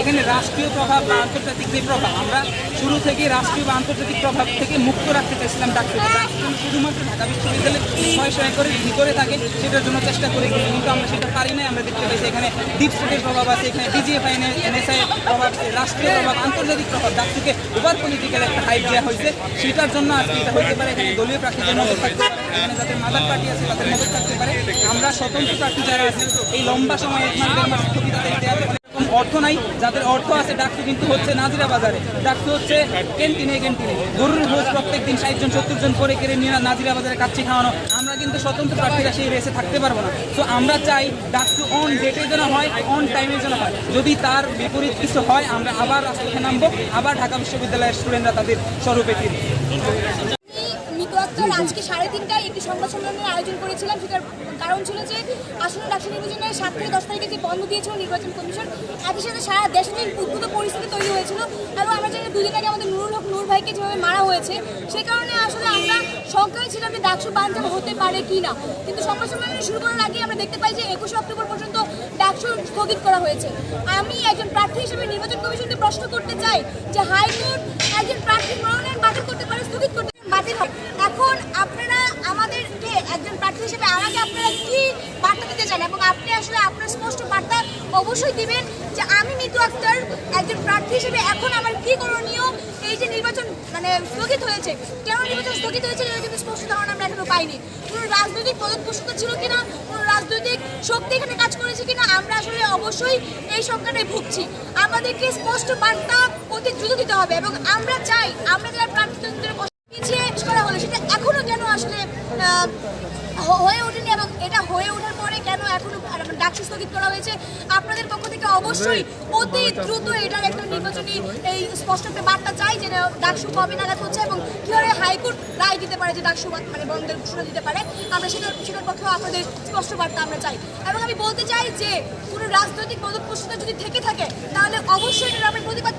এখানে রাষ্ট্রীয় প্রভাব বা আন্তর্জাতিক যে প্রভাব, আমরা শুরু থেকে রাষ্ট্রীয় বা আন্তর্জাতিক প্রভাব থেকে মুক্ত রাখতে চাইছিলাম ডাক্তার শুধুমাত্র ঢাকা বিশ্ববিদ্যালয়ে ছয় করে ভিতরে থাকে, সেটার জন্য চেষ্টা করে কিন্তু আমরা সেটা পারি নাই। আমরা দেখতে পাইছি এখানে ডিপ স্টেটের প্রভাব আছে, এখানে ডিজিএফআই এনএসআই প্রভাব রাষ্ট্রীয় প্রভাব, আন্তর্জাতিক প্রভাব ডাক্তারকে ওভার পলিটিক্যাল একটা হাইপ দেওয়া হয়েছে। সেটার জন্য আজকে এটা হতে পারে, এখানে দলীয় প্রার্থীদের থাকতে পারে, এখানে যাদের মাদার পার্টি আছে তাদের মতো থাকতে পারে। আমরা স্বতন্ত্র প্রার্থী যারা আছে এই লম্বা সময় এক মাস অর্থ নাই, যাদের অর্থ আছে ডাক্তার কিন্তু হচ্ছে নাজিরা বাজারে। ডাক্তার হচ্ছে ক্যান্টিনে ক্যান্টিনে। গরুর ভোজ প্রত্যেক দিন ষাট জন, সত্তর জন করে কেড়ে নিয়ে নাজিরা বাজারে কাচ্ছি খাওয়ানো। আমরা কিন্তু স্বতন্ত্র প্রার্থীরা সেই রেসে থাকতে পারব না। তো আমরা চাই ডাক্তার অন ডেটে যেন হয় অন টাইমে যেন হয়। যদি তার বিপরীত কিছু হয়, আমরা আবার রাস্তায় নামবো, আবার ঢাকা বিশ্ববিদ্যালয়ের স্টুডেন্টরা তাদের স্বরূপে ফিরবে। আক্তার আজকে সাড়ে তিনটায় একটি সংবাদ সম্মেলনের আয়োজন করেছিলাম। সেটার কারণ ছিল যে আসন্ন ডাক্তার নির্বাচনের সাত থেকে দশ তারিখে যে বন্ধ দিয়েছিল নির্বাচন কমিশন একই সাথে সারা দেশে যে উদ্ভূত পরিস্থিতি তৈরি হয়েছিল, এবং আমরা জানি দুদিন আগে আমাদের নুরুল হক, নূর ভাইকে যেভাবে মারা হয়েছে সেই কারণে আসলে আমরা শঙ্কায় ছিলাম যে ডাকসু বাঞ্চাল হতে পারে কি না কিন্তু সংবাদ সম্মেলন শুরু করার আগে আমরা দেখতে পাই যে একুশে অক্টোবর পর্যন্ত ডাকসু স্থগিত করা হয়েছে। আমি একজন প্রার্থী হিসেবে নির্বাচন কমিশনকে প্রশ্ন করতে চাই যে হাইকোর্ট একজন প্রার্থীর মনোনয়ন বাতিল করতে পারে স্থগিত করতে বাতিল হয় এখন আপনারা আমাদেরকে একজন প্রার্থী হিসেবে আমাকে আপনারা কি বার্তা দিতে চান? এবং আপনি আসলে আপনার স্পষ্ট বার্তা অবশ্যই দিবেন যে আমি মিতু আক্তার, একজন প্রার্থী হিসেবে এখন আমার কি করণীয়? এই যে নির্বাচন মানে স্থগিত হয়েছে, কেন নির্বাচন স্থগিত হয়েছে এর কিন্তু স্পষ্ট ধারণা আমরা এখনও পাইনি। কোনো রাজনৈতিক পদক্ষেপতা ছিল কিনা? কোনো রাজনৈতিক শক্তি এখানে কাজ করেছে কিনা? আমরা আসলে অবশ্যই এই সংখ্যাটায় ভুগছি। আমাদেরকে স্পষ্ট বার্তা অতি দ্রুত দিতে হবে এবং আমরা চাই, আমরা যারা প্রার্থীদের হয়ে ওঠেনি এবং এটা হয়ে ওঠার পরে কেন এখনও ডাকসু স্থগিত করা হয়েছে? আপনাদের পক্ষ থেকে অবশ্যই অতি দ্রুত এটার একটা নির্বাচনী এই স্পষ্ট একটা বার্তা চাই যে ডাকসু কবে নাগাদ হচ্ছে এবং কীভাবে হাইকোর্ট রায় দিতে পারে যে ডাকসু মানে বন্ধের ঘোষণা দিতে পারে আমরা সেটার সেটার পক্ষেও আপনাদের স্পষ্ট বার্তা আমরা চাই। এবং আমি বলতে চাই যে কোনো রাজনৈতিক পদপ্রস্তুতা যদি থেকে থাকে তাহলে অবশ্যই এটার আমরা প্রতিবাদ